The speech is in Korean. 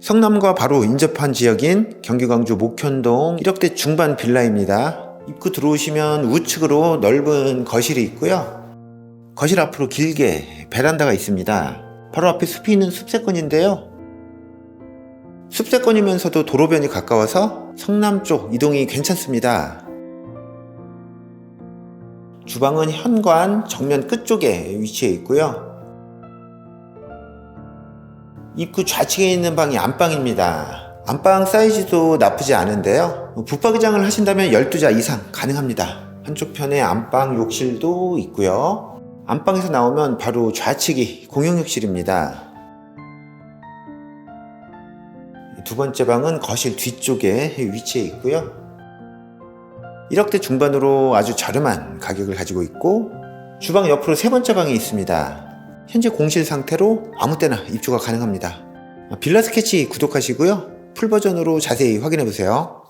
성남과 바로 인접한 지역인 경기 광주 목현동 1억대 중반 빌라입니다. 입구 들어오시면 우측으로 넓은 거실이 있고요. 거실 앞으로 길게 베란다가 있습니다. 바로 앞에 숲이 있는 숲세권인데요. 숲세권이면서도 도로변이 가까워서 성남 쪽 이동이 괜찮습니다. 주방은 현관 정면 끝쪽에 위치해 있고요. 입구 좌측에 있는 방이 안방입니다. 안방 사이즈도 나쁘지 않은데요. 붙박이장을 하신다면 12자 이상 가능합니다. 한쪽 편에 안방 욕실도 있고요. 안방에서 나오면 바로 좌측이 공용욕실입니다. 두 번째 방은 거실 뒤쪽에 위치해 있고요. 1억대 중반으로 아주 저렴한 가격을 가지고 있고 주방 옆으로 세 번째 방이 있습니다. 현재 공실 상태로 아무 때나 입주가 가능합니다. 빌라 스케치 구독하시고요. 풀 버전으로 자세히 확인해 보세요.